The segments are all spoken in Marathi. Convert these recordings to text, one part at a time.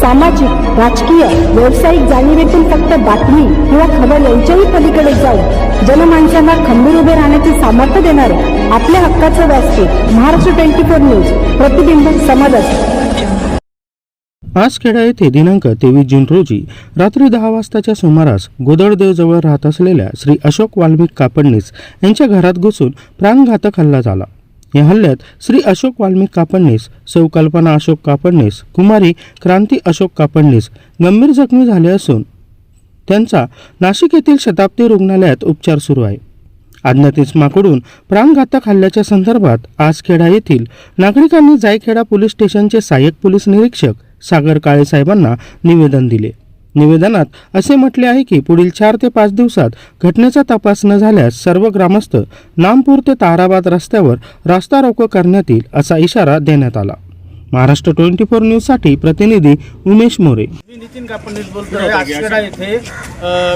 सामाजिक राजकीय व्यावसायिक जाणीवेतून फक्त बातमी किंवा खबर यांच्याही पलीकडे जाऊन जनमानसांना खंबीर उभे राहण्याचे सामर्थ्य देणारे आपल्या हक्काचं व्यासपीठ महाराष्ट्र ट्वेंटी फोर न्यूज प्रतिबिंब समाजात आज खेडा येथे दिनांक तेवीस जून रोजी रात्री दहा वाजताच्या सुमारास गोदळदेवजवळ राहत असलेल्या श्री अशोक वाल्मिक कापडणीस यांच्या घरात घुसून प्राणघातक हल्ला झाला. या हल्ल्यात श्री अशोक वाल्मिक कापडणीस सौ कल्पना अशोक कापडणीस कुमारी क्रांती अशोक कापडणीस गंभीर जखमी झाले असून त्यांचा नाशिक येथील शताब्दी रुग्णालयात उपचार सुरू आहे. अज्ञात इस्माकडून प्राणघातक हल्ल्याच्या संदर्भात आजखेडा येथील नागरिकांनी जायखेडा पोलीस स्टेशनचे सहाय्यक पोलीस निरीक्षक सागर काळे साहेबांना निवेदन दिले. निवेदनात असे म्हटले आहे की पुढील चार ते पाच दिवसात घटनेचा तपास न झाल्यास सर्व ग्रामस्थ नामपूर ते ताराबाद रस्त्यावर रास्ता रोको करण्यात येईल असा इशारा देण्यात आला. महाराष्ट्र ट्वेंटी फोर न्यूजसाठी प्रतिनिधी उमेश मोरे. मी नितीन कापंडीस बोलतो येथे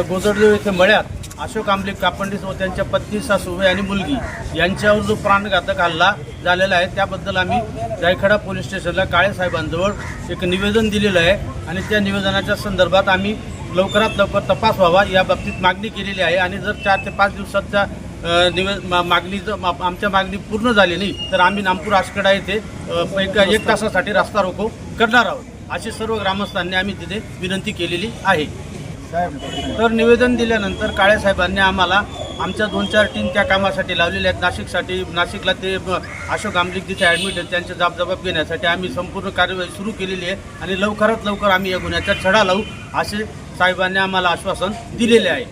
गोजडदेव येथे मळ्यात अशोक आंबले कापंडीस व त्यांच्या पत्नी सासूबाई आणि मुलगी यांच्यावर जो प्राणघातक हल्ला झालेला आहे त्याबद्दल आम्ही जायखेडा पोलीस स्टेशनला काळे साहेबांजवळ एक निवेदन दिलेलं आहे आणि त्या निवेदनाच्या संदर्भात आम्ही लवकरात लवकर तपास व्हावा या बाबतीत मागणी केलेली आहे. आणि जर चार ते पाच दिवसाच्या निवेद निवे मा- मागणी जर मा- आमच्या मागणी पूर्ण झाली नाही तर आम्ही नामपूर आशकडा येथे एक एक तासासाठी रस्ता रोको करणार आहोत. अशी सर्व ग्रामस्थांनी आम्ही तिथे विनंती केलेली आहे. तर निवेदन दिल्यानंतर काळे साहेबांनी आम्हाला आमच्या दोन चार टीम त्या कामासाठी लावलेल्या आहेत. नाशिकसाठी नाशिकला ते अशोक आमलिक जिथे ॲडमिट आहेत त्यांची जबाब घेण्यासाठी आम्ही संपूर्ण कार्यवाही सुरू केलेली आहे आणि लवकरात लवकर आम्ही या गुन्ह्याचा छडा लावू असे साहेबांनी आम्हाला आश्वासन दिलेले आहे.